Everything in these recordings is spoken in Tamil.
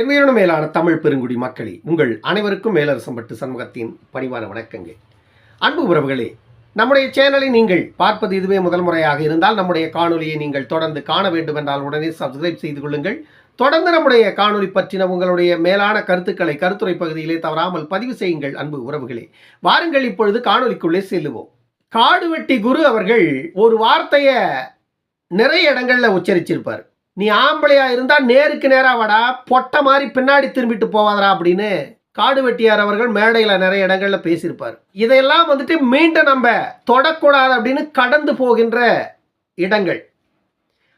என் உயிரின மேலான தமிழ் பெருங்குடி மக்களே உங்கள் அனைவருக்கும் மேலரசம்பட்டு சண்முகத்தின் பணிவான வணக்கங்கள். அன்பு உறவுகளே நம்முடைய சேனலை நீங்கள் பார்ப்பது இதுவே முதல் முறையாக இருந்தால் நம்முடைய காணொலியை நீங்கள் தொடர்ந்து காண வேண்டும் என்றால் உடனே சப்ஸ்கிரைப் செய்து கொள்ளுங்கள். தொடர்ந்து நம்முடைய காணொலி பற்றின உங்களுடைய மேலான கருத்துக்களை கருத்துரை பகுதியிலே தவறாமல் பதிவு செய்யுங்கள் அன்பு உறவுகளே. வாருங்கள் இப்பொழுது காணொலிக்குள்ளே செல்லுவோம். காடுவெட்டி குரு அவர்கள் ஒரு வார்த்தையை நிறைய இடங்களில் உச்சரிச்சிருப்பார். நீ ஆம்பளையா இருந்தா நேருக்கு நேரா வாடா பொட்டை மாதிரி பின்னாடி திரும்பிட்டு போவாதரா அப்படின்னு காடு வெட்டியார் அவர்கள் மேடையில நிறைய இடங்கள்ல பேசியிருப்பார். இதையெல்லாம் வந்துட்டு மீண்டும் நம்ம தொடக்கூடாது அப்படின்னு கடந்து போகின்ற இடங்கள்.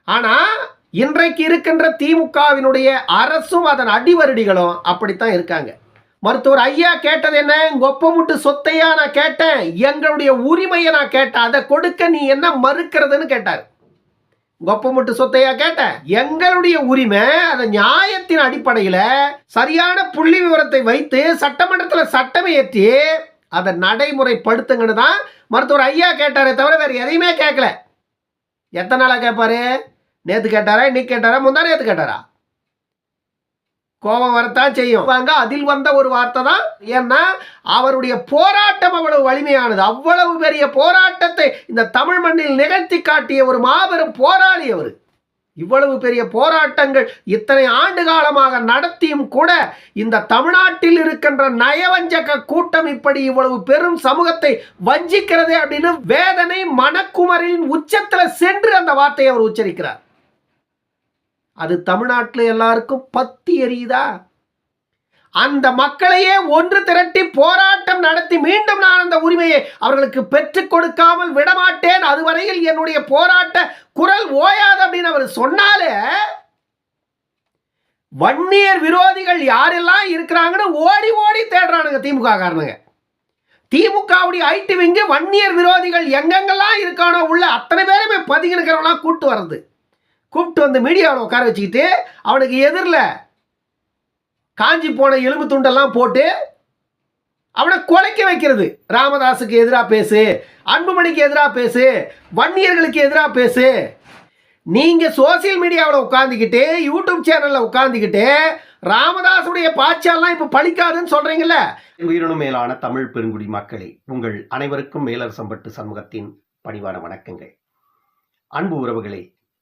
ஆனா இன்றைக்கு இருக்கின்ற திமுகவினுடைய அரசும் அதன் அடிவருடிகளும் அப்படித்தான் இருக்காங்க. மருத்துவர் ஐயா கேட்டது என்ன? கொப்பமுட்டு சொத்தையா நான் கேட்டேன். எங்களுடைய உரிமையை நான் கேட்டேன். அதை கொடுக்க நீ என்ன மறுக்கிறதுன்னு கேட்டார். கொப்பமுட்டு சொத்தையா கேட்டேன் எங்களுடைய உரிமை அந்த நியாயத்தின் அடிப்படையில் சரியான புள்ளி விவரத்தை வைத்து சட்டமன்றத்தில் சட்டம் ஏற்றி அதை நடைமுறைப்படுத்துங்கன்னு தான் மருத்துவர் ஐயா கேட்டாரே தவிர வேறு எதையுமே கேட்கல. எத்தனை நாளாக கேட்பாரு? நேற்று கேட்டாரா? இன்னைக்கு கேட்டாரா? முந்தா நேற்று கேட்டாரா? கோபம் வரத்தான் செய்யும். வாங்க அதில் வந்த ஒரு வார்த்தை தான் ஏன்னா அவருடைய போராட்டம் அவ்வளவு வலிமையானது. அவ்வளவு பெரிய போராட்டத்தை இந்த தமிழ் மண்ணில் நிகழ்த்தி காட்டிய ஒரு மாபெரும் போராளி அவர். இவ்வளவு பெரிய போராட்டங்கள் இத்தனை ஆண்டு காலமாக நடத்தியும் கூட இந்த தமிழ்நாட்டில் இருக்கின்ற நயவஞ்சக கூட்டம் இப்படி இவ்வளவு பெரும் சமூகத்தை வஞ்சிக்கிறதே அப்படின்னு வேதனை மனக்குமரின் உச்சத்தில் சென்று அந்த வார்த்தையை அவர் உச்சரிக்கிறார். அது தமிழ்நாட்டில் எல்லாருக்கும் பத்தி எரியுதா? அந்த மக்களையே ஒன்று திரட்டி போராட்டம் நடத்தி மீண்டும் நான் அந்த உரிமையை அவர்களுக்கு பெற்றுக் கொடுக்காமல் விடமாட்டேன். அதுவரையில் என்னுடைய போராட்ட குரல் ஓயாது அப்படின்னு அவர் சொன்னாலே வன்னியர் விரோதிகள் யாரெல்லாம் இருக்கிறாங்கன்னு ஓடி ஓடி தேடுறானுங்க திமுக காரணங்க திமுகவுடைய ஐடி விங்கு வன்னியர் விரோதிகள் எங்கெங்கெல்லாம் இருக்கானோ உள்ள அத்தனை பேருமே பதுங்கினுக்கிறவங்களாம் கூட்டு வர்றது. கூப்பிட்டு வந்து மீடியாவில் உட்கார வச்சுக்கிட்டு அவனுக்கு எதிரில் காஞ்சி போன எலும்பு துண்டெல்லாம் போட்டு அவனை குலைக்க வைக்கிறது. ராமதாஸுக்கு எதிராக பேசு அன்புமணிக்கு எதிராக பேசு வன்னியர்களுக்கு எதிராக பேசு. நீங்கள் சோசியல் மீடியாவில் உட்காந்துக்கிட்டு யூடியூப் சேனலில் உட்காந்துக்கிட்டு ராமதாஸுடைய பாய்ச்சாலாம் இப்போ பழிக்காதுன்னு சொல்கிறீங்கள உயிரினும் மேலான தமிழ் பெருங்குடி மக்களே உங்கள் அனைவருக்கும் மேலரசம்பட்டு சமூகத்தின் பணிவான வணக்கங்கள். அன்பு உறவுகளே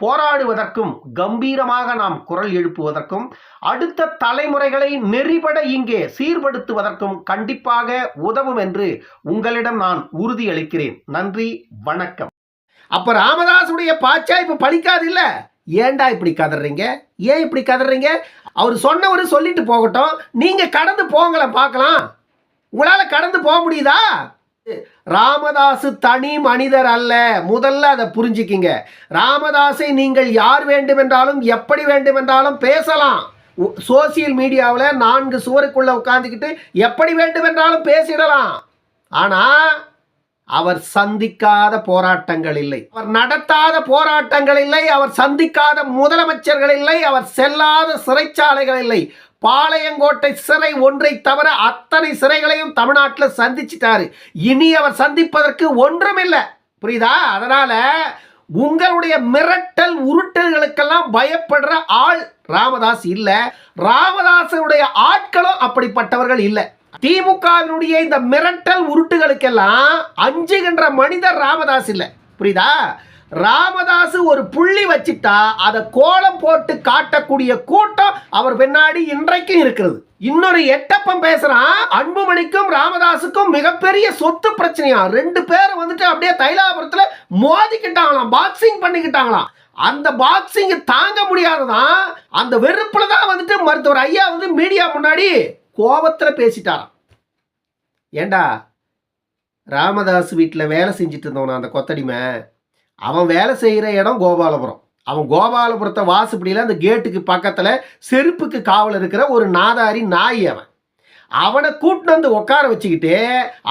போராடுவதற்கும் கம்பீரமாக நாம் குரல் எழுப்புவதற்கும் அடுத்த தலைமுறைகளை நெறிபட இங்கே சீர்படுத்துவதற்கும் கண்டிப்பாக உதவும் என்று உங்களிடம் நான் உறுதியளிக்கிறேன். நன்றி வணக்கம். அப்ப ராமதாசுடைய பாச்சா இப்ப பழிக்காது இல்ல? ஏன்டா இப்படி கதறீங்க? ஏன் இப்படி கதறீங்க? அவர் சொன்னவர் சொல்லிட்டு போகட்டும். நீங்க கடந்து போங்களேன் பார்க்கலாம். உங்களால கடந்து போக முடியுதா? ராமதாசு தனி மனிதர் அல்ல. முதல்ல அதை புரிஞ்சுக்கிங்க. ராமதாஸை நீங்கள் யார் வேண்டுமென்றாலும் எப்படி வேண்டுமென்றாலும் பேசலாம். சோசியல் மீடியாவில் நான்கு சுவருக்குள்ள உட்காந்துக்கிட்டு எப்படி வேண்டுமென்றாலும் பேசிடலாம். ஆனால் அவர் சந்திக்காத போராட்டங்கள் இல்லை. அவர் நடத்தாத போராட்டங்கள் இல்லை. அவர் சந்திக்காத முதலமைச்சர்கள் இல்லை. அவர் செல்லாத சிறைச்சாலைகள் இல்லை. பாளையங்கோட்டை சிறை ஒன்றை தவிர அத்தனை சிறைகளையும் தமிழ்நாட்டில் சந்திச்சிட்டாரு. இனி அவர் சந்திப்பதற்கு ஒன்றும் இல்லை புரியுதா? அதனால உங்களுடைய மிரட்டல் உருட்டல்களுக்கெல்லாம் பயப்படுற ஆள் ராமதாஸ் இல்லை. ராமதாசனுடைய ஆட்களும் அப்படிப்பட்டவர்கள் இல்லை. திமுகவினுடைய இந்த மிரட்டல் உருட்டுகளுக்கெல்லாம் அஞ்சுகின்ற மனிதர் ராமதாஸ் இல்லை. புரியுதா? ராமதாஸ் ஒரு புள்ளி வச்சுட்டா அதை கோலம் போட்டு காட்டக்கூடிய கூட்டம் அவர் பின்னாடி இன்றைக்கும் இருக்கிறது. இன்னொரு எட்டப்பம் பேசுறான் அன்புமணிக்கும் ராமதாஸுக்கும் மிகப்பெரிய சொத்து பிரச்சனையா? ரெண்டு பேரும் வந்துட்டு அப்படியே தைலாபுரத்துல மோதிக்கிட்டாங்களாம் பாக்ஸிங் பண்ணிக்கிட்டாங்களாம். அந்த பாக்ஸிங் தாங்க முடியாததான் அந்த வெறுப்புல தான் வந்துட்டு மருத்துவர் ஐயா வந்து மீடியா முன்னாடி கோபத்தில் பேசிட்டாராம். ஏண்டா ராமதாஸ் வீட்டில் வேலை செஞ்சுட்டு இருந்தவனா அந்த கொத்தடிமை? அவன் வேலை செய்கிற இடம் கோபாலபுரம். அவன் கோபாலபுரத்தை வாசுப்படியில் அந்த கேட்டுக்கு பக்கத்தில் செருப்புக்கு காவல் இருக்கிற ஒரு நாதாரி நாய் அவன். அவனை கூட்டின்னு வந்து உட்கார வச்சுக்கிட்டு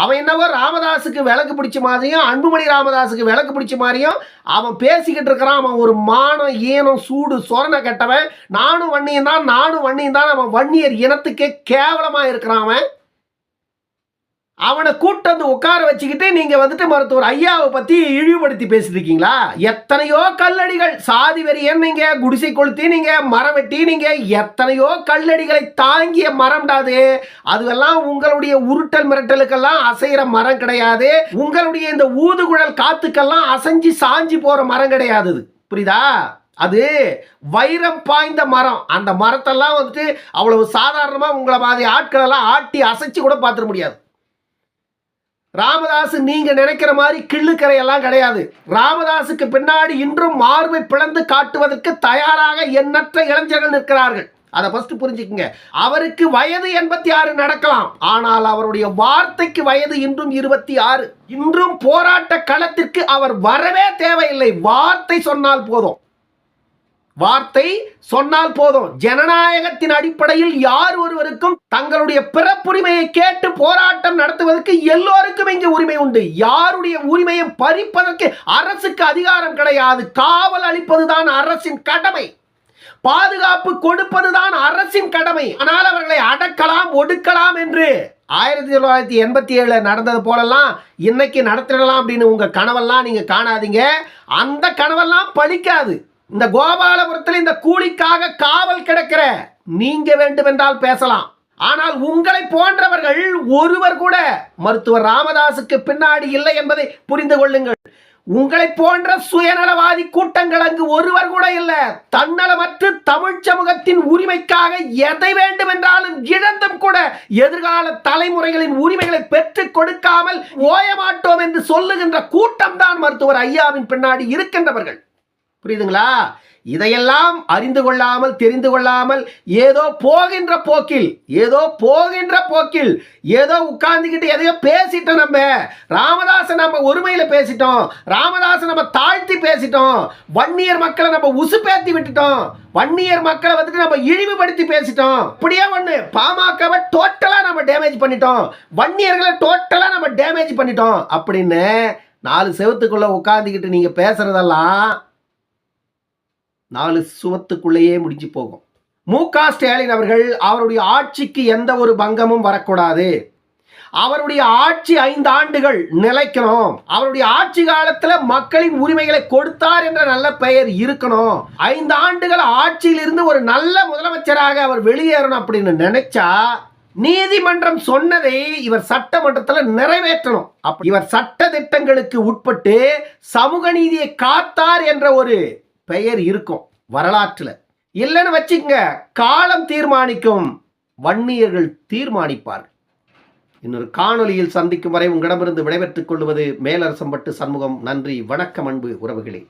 அவன் என்னவோ ராமதாஸுக்கு விளக்கு பிடிச்ச மாதிரியும் அன்புமணி ராமதாஸுக்கு விளக்கு பிடிச்ச மாதிரியும் அவன் பேசிக்கிட்டு இருக்கிறான். அவன் ஒரு மானம் ஈனம் சூடு சொரணை கெட்டவன். நானும் வன்னியும் தான் நானும் வன்னியும் தான். அவன் வன்னியர் இனத்துக்கே கேவலமாக இருக்கிறான் அவன். அவனை கூட்டு வந்து உட்கார வச்சுக்கிட்டு நீங்கள் வந்துட்டு மருத்துவர் ஐயாவை பற்றி இழிவுபடுத்தி பேசியிருக்கீங்களா எத்தனையோ கல்லடிகள் சாதி வெறியன் நீங்கள் குடிசை கொளுத்தி நீங்கள் மரம் வெட்டி நீங்கள் எத்தனையோ கல்லடிகளை தாங்கிய மரம்டாது அதுவெல்லாம் உங்களுடைய உருட்டல் மிரட்டலுக்கெல்லாம் அசைகிற மரம் கிடையாது. உங்களுடைய இந்த ஊதுகுழல் காத்துக்கெல்லாம் அசைஞ்சு சாஞ்சி போகிற மரம் கிடையாது புரியுதா? அது வைரம் பாய்ந்த மரம். அந்த மரத்தெல்லாம் வந்துட்டு அவ்வளவு சாதாரணமாக உங்களை மாதிரி ஆட்களெல்லாம் ஆட்டி அசைச்சு கூட பார்த்துட முடியாது. ராமதாஸ் நீங்க நினைக்கிற மாதிரி கிள்ளுக்கரை எல்லாம் கிடையாது. ராமதாஸுக்கு பின்னாடி இன்றும் மார்பை பிளந்து காட்டுவதற்கு தயாராக எண்ணற்ற இளைஞர்கள் நிற்கிறார்கள். அதை ஃபஸ்ட்டு புரிஞ்சுக்குங்க. அவருக்கு வயது எண்பத்தி ஆறு நடக்கலாம். ஆனால் அவருடைய வார்த்தைக்கு வயது இன்றும் இருபத்தி ஆறு. இன்றும் போராட்ட களத்திற்கு அவர் வரவே தேவையில்லை. வார்த்தை சொன்னால் போதும். வார்த்தை சொன்னால் போதும். ஜனநாயகத்தின் அடிப்படையில் யார் ஒருவருக்கும் தங்களுடைய பிறப்புரிமையை கேட்டு போராட்டம் நடத்துவதற்கு எல்லோருக்கும் இங்கே உரிமை உண்டு. யாருடைய உரிமையை பறிப்பதற்கு அரசுக்கு அதிகாரம் கிடையாது. காவல் அளிப்பதுதான் அரசின் கடமை. பாதுகாப்பு கொடுப்பதுதான் அரசின் கடமை. ஆனால் அவர்களை அடக்கலாம் ஒடுக்கலாம் என்று ஆயிரத்தி தொள்ளாயிரத்தி எண்பத்தி ஏழுல நடந்தது போலெல்லாம் இன்னைக்கு நடத்திடலாம் அப்படின்னு உங்க கனவெல்லாம் நீங்க காணாதீங்க. அந்த கனவெல்லாம் பழிக்காது இந்த கோபாலபுரத்தில் இந்த கூலிக்காக காவல் கிடக்கிற நீங்க வேண்டுமென்றால் பேசலாம். ஆனால் உங்களை போன்றவர்கள் ஒருவர் கூட மருத்துவர் ராமதாசுக்கு பின்னாடி இல்லை என்பதை புரிந்து கொள்ளுங்கள். உங்களை போன்ற சுயநலவாதி கூட்டங்கள் அங்கு ஒருவர் கூட இல்லை. தன்னலமற்று தமிழ் சமூகத்தின் உரிமைக்காக எதை வேண்டுமென்றாலும் இழந்தும் கூட எதிர்கால தலைமுறைகளின் உரிமைகளை பெற்றுக் கொடுக்காமல் ஓயமாட்டோம் என்று சொல்லுகின்ற கூட்டம்தான் மருத்துவர் ஐயாவின் பின்னாடி இருக்கின்றவர்கள். புரியுதுங்களா? இதையெல்லாம் அறிந்து கொள்ளாமல் தெரிந்து கொள்ளாமல் ஏதோ போகின்ற போக்கில் ஏதோ போகின்ற போக்கில் ஏதோ உட்கார்ந்துக்கிட்டு எதையோ பேசிட்டோம் நம்ம. ராமதாசன் நம்ம ஒருமையில் பேசிட்டோம். ராமதாசன் நம்ம தாழ்த்தி பேசிட்டோம். வன்னியர் மக்களை நம்ம உசுப்பேத்தி விட்டுட்டோம். வன்னியர் மக்களை வந்துட்டு நம்ம இழிவுபடுத்தி பேசிட்டோம். இப்படியே ஒன்று பாமகவை டோட்டலாக நம்ம டேமேஜ் பண்ணிட்டோம். வன்னியர்களை டோட்டலாக நம்ம டேமேஜ் பண்ணிட்டோம். அப்படின்னு நாலு செவத்துக்குள்ளே உட்காந்துக்கிட்டு நீங்கள் பேசுகிறதெல்லாம் நாலு சுவத்துக்குள்ளேயே முடிஞ்சு போகும். மு க ஸ்டாலின் அவர்கள் அவருடைய ஆட்சிக்கு எந்த ஒரு பங்கமும் வரக்கூடாது. அவருடைய ஆட்சி ஐந்து ஆண்டுகள் நிலைக்கணும். அவருடைய ஆட்சி காலத்துல மக்களின் உரிமைகளை கொடுத்தார் என்ற நல்ல பெயர் இருக்கணும். ஐந்து ஆண்டுகள் ஆட்சியிலிருந்து ஒரு நல்ல முதலமைச்சராக அவர் வெளியேறணும் அப்படின்னு நினைச்சா நீதிமன்றம் சொன்னதை இவர் சட்டமன்றத்தில் நிறைவேற்றணும். அப்ப இவர் சட்ட திட்டங்களுக்கு உட்பட்டு சமூக நீதியை காத்தார் என்ற ஒரு பெயர் இருக்கும் வரலாற்றில். இல்லைன்னு வச்சுக்கங்க காலம் தீர்மானிக்கும் வன்னியர்கள் தீர்மானிப்பார்கள். இன்னொரு காணொலியில் சந்திக்கும் வரை உங்களிடமிருந்து விடைபெற்றுக் கொள்வது மேலரசம்பட்டு சண்முகம். நன்றி வணக்கம் அன்பு உறவுகளே.